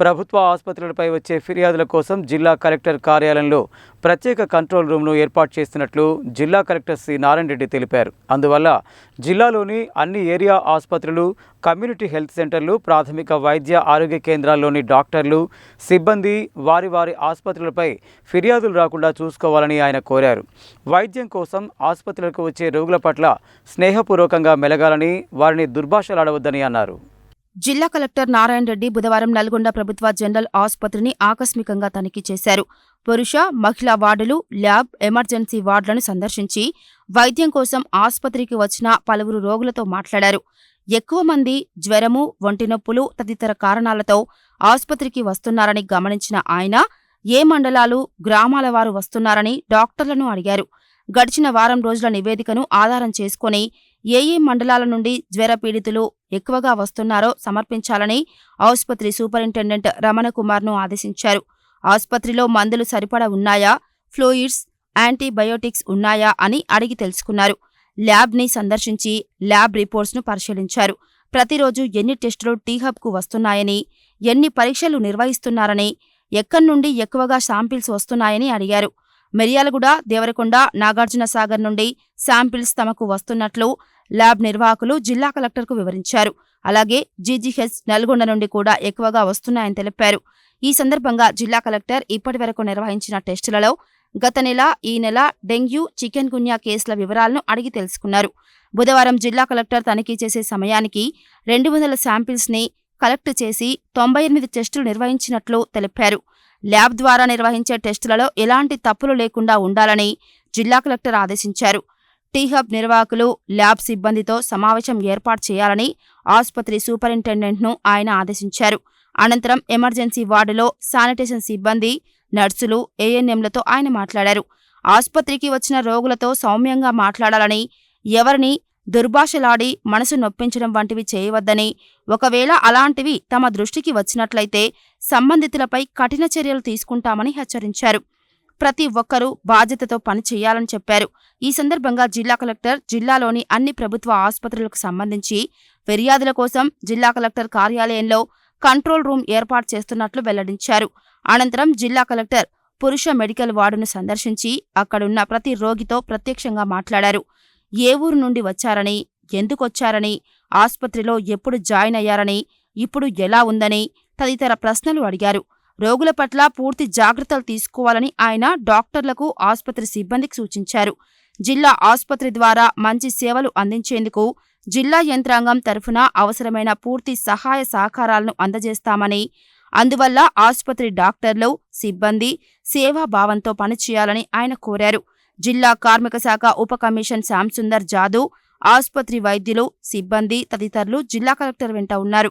ప్రభుత్వ ఆసుపత్రులపై వచ్చే ఫిర్యాదుల కోసం జిల్లా కలెక్టర్ కార్యాలయంలో ప్రత్యేక కంట్రోల్ రూమ్ను ఏర్పాటు చేస్తున్నట్లు జిల్లా కలెక్టర్ సి. నారాయణ రెడ్డి తెలిపారు. అందువల్ల జిల్లాలోని అన్ని ఏరియా ఆసుపత్రులు కమ్యూనిటీ హెల్త్ సెంటర్లు ప్రాథమిక వైద్య ఆరోగ్య కేంద్రాల్లోని డాక్టర్లు సిబ్బంది వారి వారి ఆసుపత్రులపై ఫిర్యాదులు రాకుండా చూసుకోవాలని ఆయన కోరారు. వైద్యం కోసం ఆసుపత్రులకు వచ్చే రోగుల పట్ల స్నేహపూర్వకంగా మెలగాలని వారిని దుర్భాషలాడవద్దని అన్నారు. జిల్లా కలెక్టర్ నారాయణ రెడ్డి బుధవారం నల్గొండ ప్రభుత్వ జనరల్ ఆసుపత్రిని ఆకస్మికంగా తనిఖీ చేశారు. పురుష మహిళా వార్డులు ల్యాబ్ ఎమర్జెన్సీ వార్డులను సందర్శించి వైద్యం కోసం ఆసుపత్రికి వచ్చిన పలువురు రోగులతో మాట్లాడారు. ఎక్కువ మంది జ్వరము ఒంటి నొప్పులు తదితర కారణాలతో ఆసుపత్రికి వస్తున్నారని గమనించిన ఆయన ఏ మండలాలు గ్రామాల వారు వస్తున్నారని డాక్టర్లను అడిగారు. గడిచిన వారం రోజుల నివేదికను ఆధారం చేసుకుని ఏ ఏ మండలాల నుండి జ్వర పీడితులు ఎక్కువగా వస్తున్నారో సమర్పించాలని ఆసుపత్రి సూపరింటెండెంట్ రమణకుమార్ను ఆదేశించారు. ఆసుపత్రిలో మందులు సరిపడా ఉన్నాయా? ఫ్లూయిడ్స్ యాంటీబయోటిక్స్ ఉన్నాయా? అని అడిగి తెలుసుకున్నారు. ల్యాబ్ని సందర్శించి ల్యాబ్ రిపోర్ట్స్ను పరిశీలించారు. ప్రతిరోజు ఎన్ని టెస్టులు టీహబ్కు వస్తున్నాయని ఎన్ని పరీక్షలు నిర్వహిస్తున్నారని ఎక్కడి నుండి ఎక్కువగా శాంపిల్స్ వస్తున్నాయని అడిగారు. మిర్యాలగూడ దేవరకొండ నాగార్జున సాగర్ నుండి శాంపిల్స్ తమకు వస్తున్నట్లు ల్యాబ్ నిర్వాహకులు జిల్లా కలెక్టర్కు వివరించారు. అలాగే జీజీహెచ్ నల్గొండ నుండి కూడా ఎక్కువగా వస్తున్నాయని తెలిపారు. ఈ సందర్భంగా జిల్లా కలెక్టర్ ఇప్పటివరకు నిర్వహించిన టెస్టులలో గత నెల ఈ నెల డెంగ్యూ చికెన్ గున్యా కేసుల వివరాలను అడిగి తెలుసుకున్నారు. బుధవారం జిల్లా కలెక్టర్ తనిఖీ చేసే సమయానికి రెండు వందల శాంపిల్స్ని కలెక్ట్ చేసి తొంభై ఎనిమిది టెస్టులు నిర్వహించినట్లు తెలిపారు. ల్యాబ్ ద్వారా నిర్వహించే టెస్టులలో ఎలాంటి తప్పులు లేకుండా ఉండాలని జిల్లా కలెక్టర్ ఆదేశించారు. టీహబ్ నిర్వాహకులు ల్యాబ్ సిబ్బందితో సమావేశం ఏర్పాటు చేయాలని ఆసుపత్రి సూపరింటెండెంట్ను ఆయన ఆదేశించారు. అనంతరం ఎమర్జెన్సీ వార్డులో శానిటేషన్ సిబ్బంది నర్సులు ఏఎన్ఎంలతో ఆయన మాట్లాడారు. ఆసుపత్రికి వచ్చిన రోగులతో సౌమ్యంగా మాట్లాడాలని ఎవరిని దుర్భాషలాడి మనసు నొప్పించడం వంటివి చేయవద్దని ఒకవేళ అలాంటివి తమ దృష్టికి వచ్చినట్లయితే సంబంధితులపై కఠిన చర్యలు తీసుకుంటామని హెచ్చరించారు. ప్రతి ఒక్కరూ బాధ్యతతో పని చేయాలని చెప్పారు. ఈ సందర్భంగా జిల్లా కలెక్టర్ జిల్లాలోని అన్ని ప్రభుత్వ ఆసుపత్రులకు సంబంధించి ఫిర్యాదుల కోసం జిల్లా కలెక్టర్ కార్యాలయంలో కంట్రోల్ రూమ్ ఏర్పాటు చేస్తున్నట్లు వెల్లడించారు. అనంతరం జిల్లా కలెక్టర్ పురుష మెడికల్ వార్డును సందర్శించి అక్కడున్న ప్రతి రోగితో ప్రత్యక్షంగా మాట్లాడారు. ఏ ఊరు నుండి వచ్చారని ఎందుకొచ్చారని ఆసుపత్రిలో ఎప్పుడు జాయిన్ అయ్యారని ఇప్పుడు ఎలా ఉందని తదితర ప్రశ్నలు అడిగారు. రోగుల పట్ల పూర్తి జాగ్రత్తలు తీసుకోవాలని ఆయన డాక్టర్లకు ఆసుపత్రి సిబ్బందికి సూచించారు. జిల్లా ఆసుపత్రి ద్వారా మంచి సేవలు అందించేందుకు జిల్లా యంత్రాంగం తరఫున అవసరమైన పూర్తి సహాయ సహకారాలను అందజేస్తామని అందువల్ల ఆసుపత్రి డాక్టర్లు సిబ్బంది సేవాభావంతో పనిచేయాలని ఆయన కోరారు. జిల్లా కార్మిక శాఖ ఉప కమిషన్ శ్యాంసుందర్ జాదవ్ ఆసుపత్రి వైద్యులు సిబ్బంది తదితరులు జిల్లా కలెక్టర్ వెంట ఉన్నారు.